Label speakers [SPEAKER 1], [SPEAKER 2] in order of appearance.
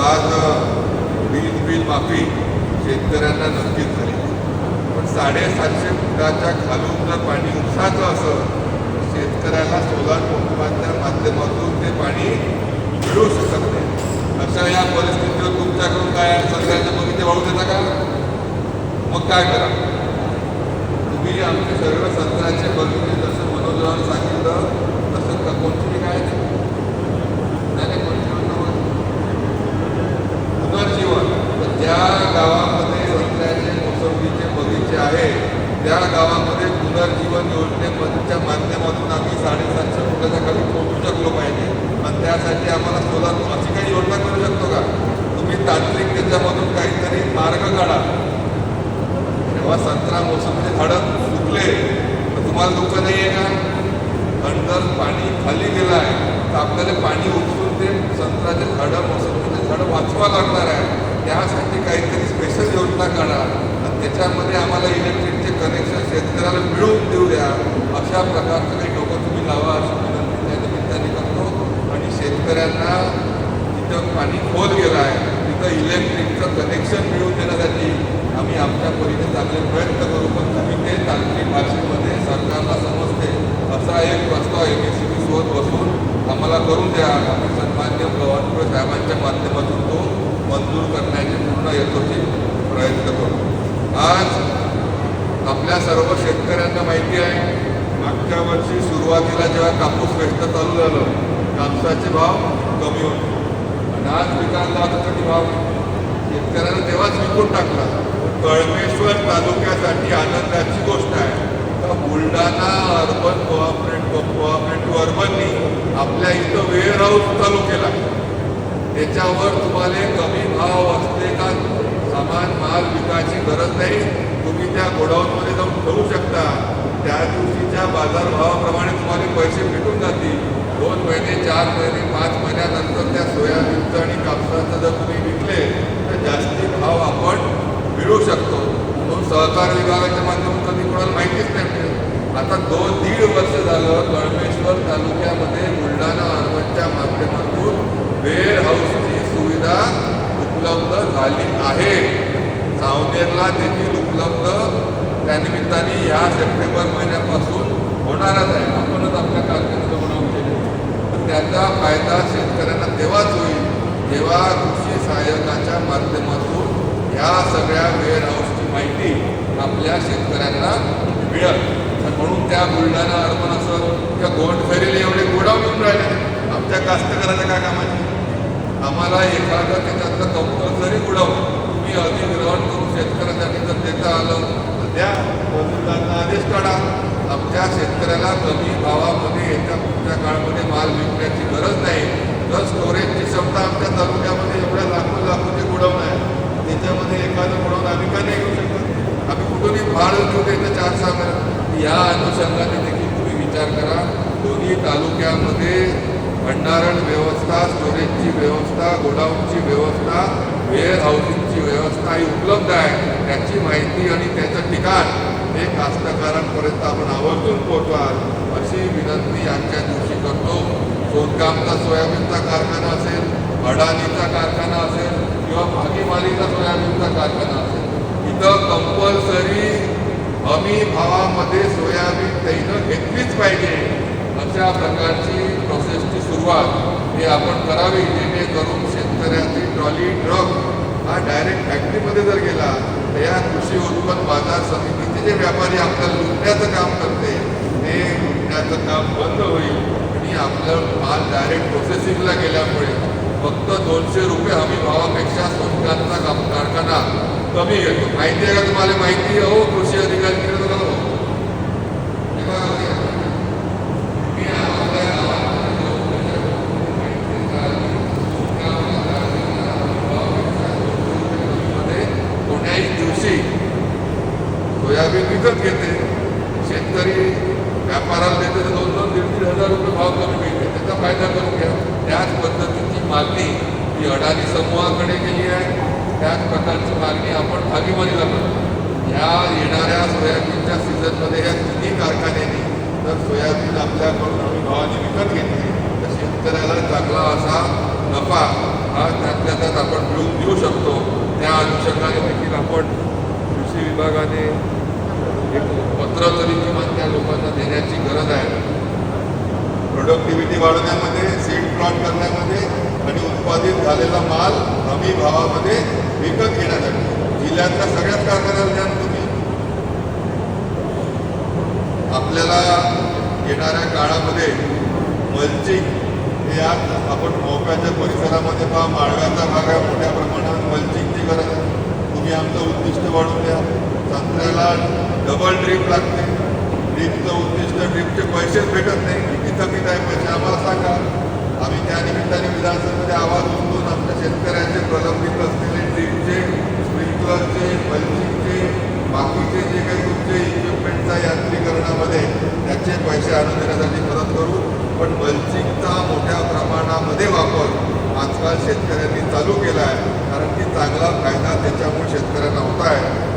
[SPEAKER 1] आज वीज बिल माफी शेतकऱ्यांना नक्कीच झाली. पण साडेसातशे फुटाच्या खालून जर पाणी उपसाचं असं शेतकऱ्याला सोलार पंपाच्या माध्यमातून ते पाणी मिळू शकत नाही. अशा या परिस्थितीवर तुमच्याकडून काय सरकारचे सरकारच्या बगीचे वाढू देता का? मग काय करा? तुम्ही आमचे सर्व संत्रांचे बगीचे जसं मनोजराव सांगितलं तसं क- कोणती काय नाही नाही, कोणती म्हणणं पुनर्जीवन तर ज्या गावामध्ये संत्र्याचे मोसंबीचे बगीचे आहे. त्या गावामध्ये पुनर्जीवन योजनेच्या माध्यमातून आम्ही साडेसातशे फुटाच्या खाली पोहोचू शकलो पाहिजे. आणि त्यासाठी आम्हाला सोलार अशी काही योजना करू शकतो का? तुम्ही तांत्रिक त्याच्यामधून काहीतरी मार्ग काढा. जेव्हा संत्रा मोसंबीचे झाडं फुटले तर तुम्हाला दुःख नाही आहे का? अंडर पाणी खाली गेलं आहे. तर आपल्याला पाणी उचलून ते संत्र्याचे झाडं मोसंबीचे झाडं वाचवा लागणार आहे. त्यासाठी काहीतरी स्पेशल योजना काढा. त्याच्यामध्ये आम्हाला इलेक्ट्रिकचे कनेक्शन शेतकऱ्याला मिळवून देऊ द्या. अशा प्रकारचं काही डोकं तुम्ही लावा अशी विनंती त्या निमित्ताने करतो. आणि शेतकऱ्यांना तिथं पाणी खोल गेलं आहे. तिथं इलेक्ट्रिकचं कनेक्शन मिळवून देण्यासाठी आम्ही आमच्या परीने चांगले प्रयत्न करू. पण तुम्ही ते तांत्रिक भाषेमध्ये सरकारला समजते. असा एक प्रस्ताव एम एस सी बी सोबत बसून आम्हाला करून द्या. आम्ही सन्मान्य गव्हाणपुरे साहेबांच्या माध्यमातून तो मंजूर करण्याचे पूर्ण यथोचित प्रयत्न करू. आज आपल्या सर्व शेतकऱ्यांना माहिती आहे मागच्या वर्षी सुरुवातीला जेव्हा कापूस वेस्ट चालू झालं कापसाचे भाव कमी होते. आणि आज विकायला कधी भाव शेतकऱ्यांना तेव्हाच विकून टाकला. कळमेश्वर तालुक्यासाठी आनंदाची गोष्ट आहे. तर बुलढाणा अर्बन कोऑपरेट कोऑपरेटिव्ह अर्बननी आपल्या इथं वेअर हाऊस चालू केला. त्याच्यावर तुम्हाला कमी भाव असते का? सामान माल विकायची गरज नाही. तुम्ही त्या गोडाऊनमध्ये जाऊन ठेवू शकता. त्या दिवशीच्या बाजारभावाप्रमाणे तुम्हाला पैसे भेटून जातील. दोन महिने चार महिने पाच महिन्यानंतर त्या सोयाबीनचं आणि कापसाचं जर तुम्ही विकले तर जास्ती भाव आपण मिळू शकतो. म्हणून सहकार विभागाच्या माध्यमातून कधी कोणाला माहितीच नाही आता दोन दीड वर्ष झालं कळमेश्वर तालुक्यामध्ये बुलढाणा अर्बनच्या माध्यमातून वेअर हाऊसची सुविधा झाली आहे. सावनेरला देखील उपलब्ध. त्यानिमित्ताने या सप्टेंबर महिन्यापासून होणारच आहे. आपणच आपल्या कारखान्याचं बनवून केले. तर त्याचा फायदा शेतकऱ्यांना तेव्हाच होईल जेव्हा कृषी सहाय्यकाच्या माध्यमातून ह्या सगळ्या वेअर हाऊसची माहिती आपल्या शेतकऱ्यांना मिळेल. तर म्हणून त्या बुलढाणा अर्बन असं त्या गोंड फेरीला एवढे गोडावून राहिले. आमच्या कास्तकऱ्याच्या काय कामाची? आम्हाला एखादं त्याच्यातलं जरी उडवून तुम्ही अधिग्रहण करून शेतकऱ्यासाठी जर देता आलं. तर द्या आदेश काढा आमच्या शेतकऱ्याला कमी भावामध्ये येत्या पुढच्या काळामध्ये माल विकण्याची गरज नाही. तर स्टोरेजची क्षमता आमच्या तालुक्यामध्ये एवढ्या लाखो लाखोचे गुडवून आहे. त्याच्यामध्ये एखादं गुडवून आम्ही का नाही घेऊ शकत? आम्ही कुठूनही भाड घेऊ द्यायचं चार सहा या अनुषंगाने देखील तुम्ही विचार करा. दोन्ही तालुक्यामध्ये भंडारण व्यवस्था स्टोरेजची व्यवस्था गोडाऊनची व्यवस्था वेअर हाऊसिंगची व्यवस्था ही उपलब्ध आहे. त्याची माहिती आणि त्याचं ठिकाण हे कास्तकारांपर्यंत आपण आवर्जून पोहोचवाल अशी विनंती आजच्या दिवशी करतो. सोनकामचा सोयाबीनचा कारखाना असेल अडाणीचा कारखाना असेल किंवा भागीमालीचा सोयाबीनचा कारखाना असेल. इथं कंपल्सरी हमी भावामध्ये सोयाबीन तैनं घेतलीच पाहिजे. अशा प्रकारची प्रोसेसची सुरुवात हे आपण करावी जेणेकरून शेतकऱ्याची ट्रॉली ट्रक हा डायरेक्ट फॅक्टरीमध्ये जर गेला तर या कृषी उत्पन्न बाजार समितीचे जे व्यापारी आपल्याला लुटण्याचं काम करते ते लुटण्याचं काम बंद होईल. आणि आपलं माल डायरेक्ट प्रोसेसिंगला गेल्यामुळे फक्त दोनशे रुपये हमी भावापेक्षा सोनकांचा कारखाना कमी घेतो माहिती आहे का तुम्हाला? माहिती आहे हो कृषी अधिकारी विकत घेते. शेतकरी व्यापाराला देते, तर दोन दोन दीड दीड हज़ार रुपये भाव कमी मिळते. त्याचा फ़ायदा करून घ्या. त्याच पद्धतीची मागणी ही अडाणी समूहाकडे गेली आहे. त्याच प्रकारची मागणी आपण भागीमारीला करतो. ह्या येणाऱ्या सोयाबीनच्या सीझनमध्ये या तिन्ही कारखान्यांनी जर सोयाबीन आपल्याकडून कमी भावाने विकत घेतली, तर शेतकऱ्याला चांगला असा नफा हा त्यातल्या त्यात आपण मिळून देऊ शकतो. त्या अनुषंगाने देखील आपण कृषी विभागाने देण्याची गरज आहे. प्रोडक्टिव्हिटी वाढवण्यामध्ये सीड प्लॉट करण्यामध्ये आणि उत्पादित झालेला माल हमी भावामध्ये विकत घेण्यासाठी. जिल्ह्यातल्या सगळ्याच कारखान्याला द्या तुम्ही. आपल्याला येणाऱ्या काळामध्ये मल्चिंग हे आज आपण मोक्याच्या परिसरामध्ये पहा माळव्याचा भाग आहे मोठ्या प्रमाणात मल्चिंगची गरज आहे. तुम्ही आमचं उद्दिष्ट वाढवून द्या. संत्र्याला डबल ड्रीप लागते. ड्रीपचे भेटत नाही. तिथं किती आहे पैसे आम्हाला सांगा. आम्ही त्या निमित्ताने विधानसभेमध्ये आवाज उचलून आमच्या शेतकऱ्यांचे प्रलंबित असलेले ड्रीपचे स्प्रिंकलरचे मल्चिंगचे बाकीचे जे काही तुमचे इक्विपमेंटचा यांत्रिकरणामध्ये त्याचे पैसे आणून देण्यासाठी मदत करू. पण मल्चिंगचा मोठ्या प्रमाणामध्ये वापर आजकाल शेतकऱ्यांनी चालू केला आहे. कारण की चांगला फायदा त्याच्यामुळे शेतकऱ्यांना होत आहे.